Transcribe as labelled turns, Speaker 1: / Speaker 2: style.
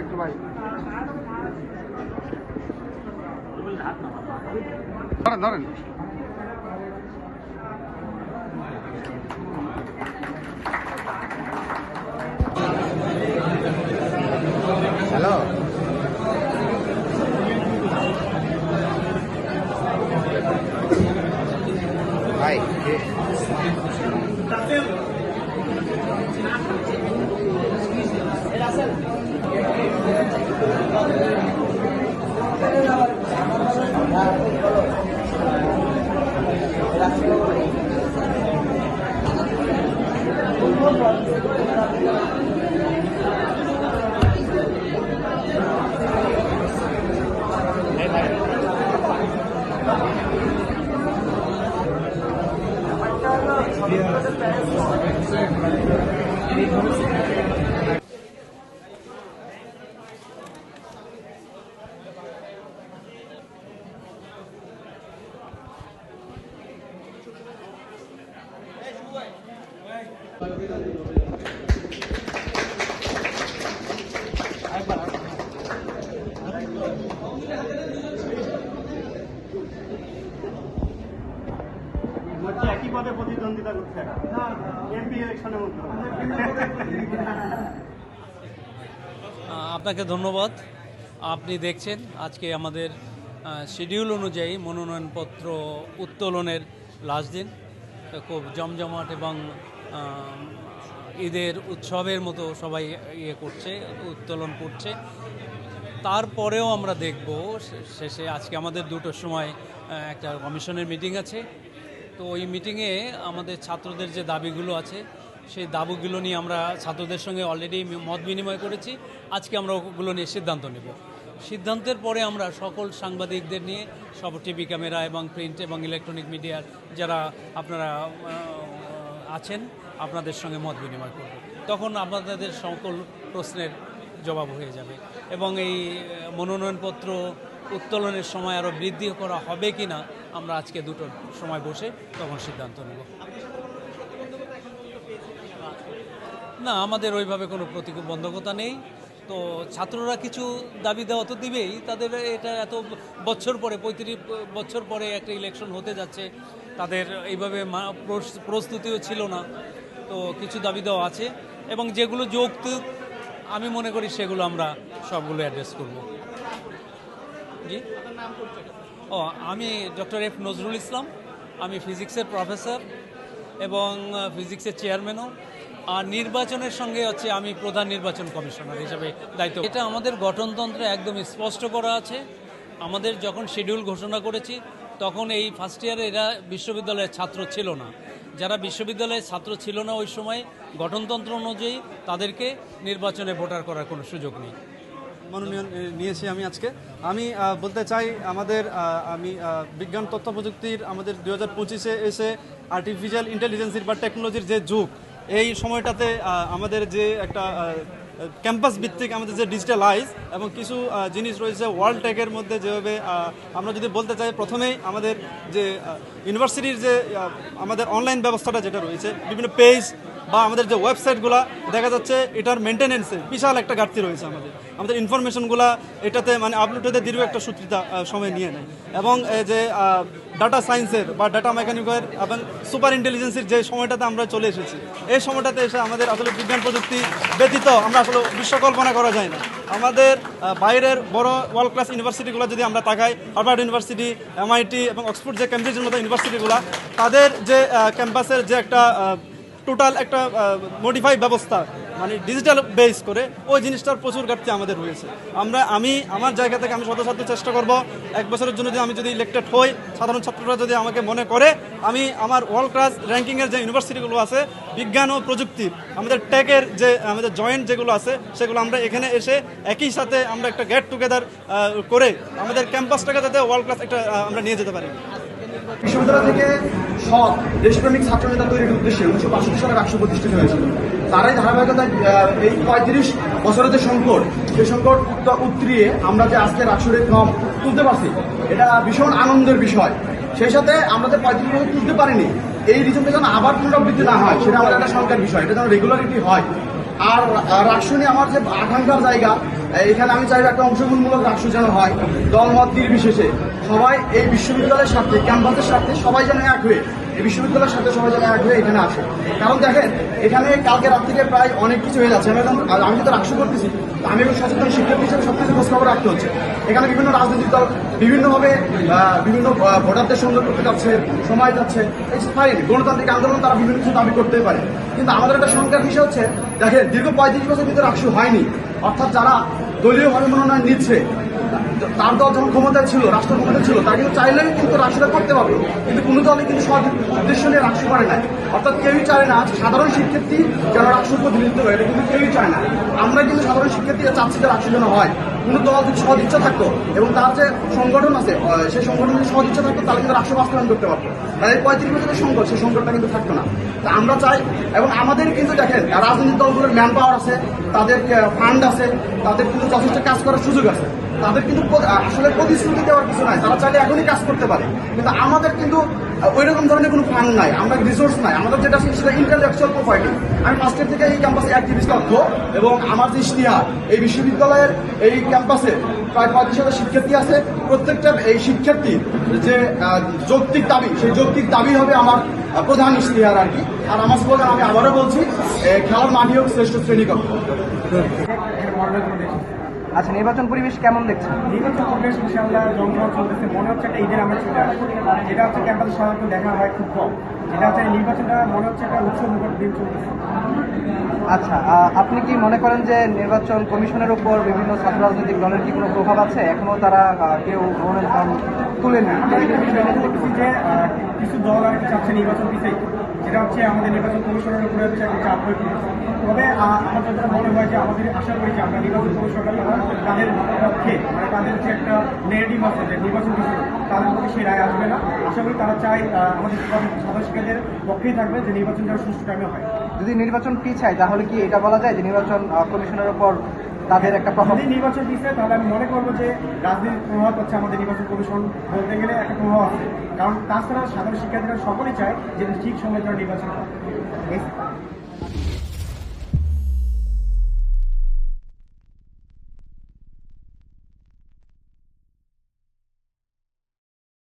Speaker 1: একটু ভাই ধরেন ধরেন
Speaker 2: হচ্ছে করছে? এমপি ইলেকশনের
Speaker 3: আপনাকে ধন্যবাদ। আপনি দেখছেন আজকে আমাদের শিডিউল অনুযায়ী মনোনয়নপত্র উত্তোলনের লাস্ট দিন। খুব জমজমাট এবং ঈদের উৎসবের মতো সবাই ইয়ে করছে উত্তোলন করছে। তারপরেও আমরা দেখব শেষে আজকে আমাদের দুটোর সময় একটা কমিশনের মিটিং আছে। তো ওই মিটিংয়ে আমাদের ছাত্রদের যে দাবিগুলো আছে, সেই দাবিগুলো নিয়ে আমরা ছাত্রদের সঙ্গে অলরেডি মত বিনিময় করেছি। আজকে আমরা ওগুলো নিয়ে সিদ্ধান্ত নেব। সিদ্ধান্তের পরে আমরা সকল সাংবাদিকদের নিয়ে, সব টিভি ক্যামেরা এবং প্রিন্ট এবং ইলেকট্রনিক মিডিয়ার যারা আপনারা আছেন, আপনাদের সঙ্গে মত বিনিময় করব। তখন আপনাদের সকল প্রশ্নের জবাব হয়ে যাবে। এবং এই মনোনয়নপত্র উত্তোলনের সময় আরও বৃদ্ধি করা হবে কি না আমরা আজকে দুটোর সময় বসে তখন সিদ্ধান্ত নেব। না, আমাদের ওইভাবে কোনো প্রতিবন্ধকতা নেই। তো ছাত্ররা কিছু দাবি দেওয়া তো দিবেই, তাদের এটা এত বছর পরে, পঁয়ত্রিশ বছর পরে একটা ইলেকশন হতে যাচ্ছে, তাদের এইভাবে প্রস্তুতিও ছিল না। তো কিছু দাবি দেওয়া আছে এবং যেগুলো যৌক্তিক, আমি মনে করি সেগুলো আমরা সবগুলো অ্যাড্রেস করব। জি। ও, আমি ডক্টর এফ নজরুল ইসলাম, আমি ফিজিক্সের প্রফেসর এবং ফিজিক্সের চেয়ারম্যানও। আর নির্বাচনের সঙ্গে হচ্ছে আমি প্রধান নির্বাচন কমিশনার হিসেবে দায়িত্ব। এটা আমাদের গঠনতন্ত্রে একদম স্পষ্ট করা আছে। আমাদের যখন শিডিউল ঘোষণা করেছি, তখন এই ফার্স্ট ইয়ারে এরা বিশ্ববিদ্যালয়ের ছাত্র ছিল না। যারা বিশ্ববিদ্যালয়ের ছাত্র ছিল না ওই সময় গঠনতন্ত্র অনুযায়ী তাদেরকে নির্বাচনে ভোটার করার কোনো সুযোগ নেই।
Speaker 4: মনোনয়ন নিয়েছি আমি আজকে। আমি বলতে চাই, আমাদের আমি বিজ্ঞান, তথ্য প্রযুক্তির আমাদের দু হাজার পঁচিশে এসে আর্টিফিশিয়াল ইন্টেলিজেন্সির বা টেকনোলজির যে যুগ, এই সময়টাতে আমাদের যে একটা ক্যাম্পাস ভিত্তিক আমাদের যে ডিজিটালাইজ এবং কিছু জিনিস রয়েছে ওয়ার্ল্ড টেকের মধ্যে যেভাবে আমরা যদি বলতে চাই, প্রথমেই আমাদের যে ইউনিভার্সিটির যে আমাদের অনলাইন ব্যবস্থাটা যেটা রয়েছে, বিভিন্ন পেজ বা আমাদের যে ওয়েবসাইটগুলো, দেখা যাচ্ছে এটার মেনটেনেন্সে বিশাল একটা ঘাটতি রয়েছে আমাদের। আমাদের ইনফরমেশনগুলো এটাতে মানে আপলোড হতে দীর্ঘ একটা সূত্রিতা সময় নিয়ে নেয়। এবং যে ডাটা সায়েন্সের বা ডাটা মেকানিকের এবং সুপার ইন্টেলিজেন্সের যে সময়টাতে আমরা চলে এসেছি, এই সময়টাতে এসে আমাদের আসলে বিজ্ঞান প্রযুক্তি ব্যতীত আমরা আসলে বিশ্বকল্পনা করা যায় না। আমাদের বাইরের বড় ওয়ার্ল্ড ক্লাস ইউনিভার্সিটিগুলো যদি আমরা তাকাই হার্ভার্ড ইউনিভার্সিটি এমআইটি এবং অক্সফোর্ড যে ক্যামব্রিজের মতো ইউনিভার্সিটিগুলো তাদের যে ক্যাম্পাসের যে একটা টোটাল একটা মডিফাই ব্যবস্থা মানে ডিজিটাল বেস করে ওই জিনিসটার প্রচুর ঘাটতি আমাদের রয়েছে আমরা, আমি, আমার জায়গা থেকে আমি শতসাধ্য চেষ্টা করব, এক বছরের জন্য যদি আমি যদি ইলেক্টেড হই, সাধারণ ছাত্ররা যদি আমাকে মনে করে, আমি আমার ওয়ার্ল্ড ক্লাস র্যাঙ্কিংয়ের যে ইউনিভার্সিটিগুলো আছে, বিজ্ঞান ও প্রযুক্তির আমাদের টেকের যে, আমাদের জয়েন্ট যেগুলো আছে, সেগুলো আমরা এখানে এসে একই সাথে আমরা একটা গেট টুগেদার করে আমাদের ক্যাম্পাসটাকে যাতে ওয়ার্ল্ড ক্লাস একটা আমরা নিয়ে যেতে পারি।
Speaker 5: বিশ্ববিদ্যালয় থেকে সৎ, দেশপ্রেমিক ছাত্রনেতা তৈরির উদ্দেশ্যে উনিশশো বাষট্টি সালে রাষ্ট্র প্রতিষ্ঠিত হয়েছিল। তারাই ধারাবাহিকতায় এই পঁয়ত্রিশ বছরের যে সংকট সেই সংকট উত্ত- উতরিয়ে আমরা যে আজকে রাষ্ট্রের ক্রম তুলতে পারছি, এটা ভীষণ আনন্দের বিষয়। সেই সাথে আমরা যে পঁয়ত্রিশ বছর তুলতে পারিনি, এই রিজনটা যেন আবার পুনরাবৃত্তি না হয়, সেটা আমাদের একটা শঙ্কার বিষয়, এটা যেন রেগুলারিটি হয়। আর রাষ্ট্র নিয়ে আমার যে আকাঙ্ক্ষার জায়গা এখানে আমি চাইব একটা অংশগ্রহণমূলক রাষ্ট্র যেন হয়, দলমত নির্বিশেষে। সবাই এই বিশ্ববিদ্যালয়ের স্বার্থে, ক্যাম্পাসের স্বার্থে সবাই যেন এক হয়ে, এই বিশ্ববিদ্যালয়ের সাথে সবাই যেন এক হয়ে এখানে আসে। কারণ দেখেন, এখানে কালকে রাত থেকে প্রায় অনেক কিছু হয়ে যাচ্ছে। আমি এখন আমি তো রাষ্ট্র করতেছি আমি এখন সচেতন শিক্ষার্থী হিসেবে সব কিছু খোঁজখবর রাখতে হচ্ছে। এখানে বিভিন্ন রাজনৈতিক দল বিভিন্নভাবে বিভিন্ন ভোটারদের সুন্দর করতে যাচ্ছে, সময় যাচ্ছে। ফাইন গণতান্ত্রিক আন্দোলন তারা বিভিন্ন কিছু দাবি করতেই পারে। কিন্তু আমাদের একটা সংখ্যার বিষয় হচ্ছে, দেখেন, দীর্ঘ পঁয়ত্রিশ বছর ভিতরে রাষ্ট্র হয়নি। অর্থাৎ যারা দলীয়ভাবে মনোনয়ন নিচ্ছে তার দল যখন ক্ষমতায় ছিল রাষ্ট্র ক্ষমতায় ছিল তারা চাইলেই কিন্তু রাষ্ট্রটা করতে পারতো কিন্তু কোনো দলে কিন্তু সৎ উদ্দেশ্য নিয়ে রাষ্ট্র করে নাই অর্থাৎ কেউই চায় না, সাধারণ শিক্ষার্থী যেন রাষ্ট্র প্রতিনিধিত্ব করে, এটা কিন্তু কেউই চায় না। আমরা কিন্তু সাধারণ শিক্ষার্থীরা চাচ্ছি যে রাষ্ট্র যেন হয়। কোনো দল যদি সৎ ইচ্ছা থাকতো, এবং তার যে সংগঠন আছে সেই সংগঠন যদি সৎ ইচ্ছা থাকতো, তাহলে কিন্তু রাষ্ট্র বাস্তবায়ন করতে পারতো। এই পঁয়ত্রিশ বছরের সংকট, সেই সংকটটা কিন্তু থাকতো না। তা আমরা চাই, এবং আমাদের কিন্তু দেখেন, রাজনৈতিক দলগুলোর ম্যান পাওয়ার আছে, তাদের ফান্ড আছে, তাদের কিন্তু যথেষ্ট কাজ করার সুযোগ আছে। তাদের কিন্তু আসলে প্রতিশ্রুতি দেওয়ার কিছু নাই। তারা চাইলে এখনই কাজ করতে পারে। কিন্তু আমাদের কিন্তু ওই রকম ধরনের কোনো ফান্ড নাই। আমরা রিসোর্স নাই। আমাদের যেটা সেটা ইন্টালেকচুয়াল প্রপার্টি আমি ফার্স্টের থেকে এই ক্যাম্পাসে অ্যাক্টিভিস্ট তথ্য এবং আমার যে ইশতিহার এই বিশ্ববিদ্যালয়ের এই ক্যাম্পাসে প্রায় পঁয়ত্রিশ হাজার শিক্ষার্থী আছে। প্রত্যেকটা এই শিক্ষার্থীর যে যৌক্তিক দাবি, সেই যৌক্তিক দাবি হবে আমার প্রধান ইশতিহার আর কি। আর আমার স্লোগান আমি আবারও বলছি খেলার মাঠই হোক শ্রেষ্ঠ শ্রেণীকক্ষ।
Speaker 1: আচ্ছা নির্বাচন পরিবেশ কেমন দেখছেন?
Speaker 2: নির্বাচন পরিবেশ ইনশাআল্লাহ জমজমাট চলতেছে। মনে হচ্ছে একটা ঈদের আমরা চলে আসছে। যেটা হচ্ছে ক্যাম্পাসে সাধারণত দেখা হয় খুব কম। যেটা হচ্ছে নির্বাচনটা মনে হচ্ছে একটা উৎসব মুখর দিন চলতেছে।
Speaker 1: আচ্ছা আপনি কি মনে করেন যে নির্বাচন কমিশনের উপর বিভিন্ন ছাত্র রাজনৈতিক দলের কি কোনো প্রভাব আছে? এখনও তারা কেউ মনোনয়ন ফর্ম তুলেনি
Speaker 2: যে কিছু দল আর কি চাচ্ছে নির্বাচন দিতে যেটা হচ্ছে আমাদের নির্বাচন কমিশনের উপরে হচ্ছে একটা চাপ হয়ে পড়েছে। তবে আমার যেটা মনে হয় যে আমাদের আশা করি যে আমরা নির্বাচন কমিশনটা তাদের পক্ষে মানে তাদের যে একটা নেগেটিভ আছে যে নির্বাচন তাদের পক্ষে সেই রায় আসবে না। আশা করি তারা চাই আহ, আমাদের সদস্যদের পক্ষেই থাকবে যে নির্বাচন যেন সুষ্ঠু টাইমে হয়।
Speaker 1: যদি নির্বাচন পিছায় তাহলে কি এটা বলা যায় যে নির্বাচন কমিশনের উপর তাদের একটা প্রভাব?
Speaker 2: যদি নির্বাচন পিছিয়ে তাহলে আমি মনে করব যে রাজনীতির প্রভাব হচ্ছে আমাদের নির্বাচন কমিশন বলতে গেলে একটা প্রভাব আছে। কারণ তাছাড়া সাধারণ শিক্ষার্থীরা সকলেই চায় যে ঠিক সময় যেন নির্বাচন হয়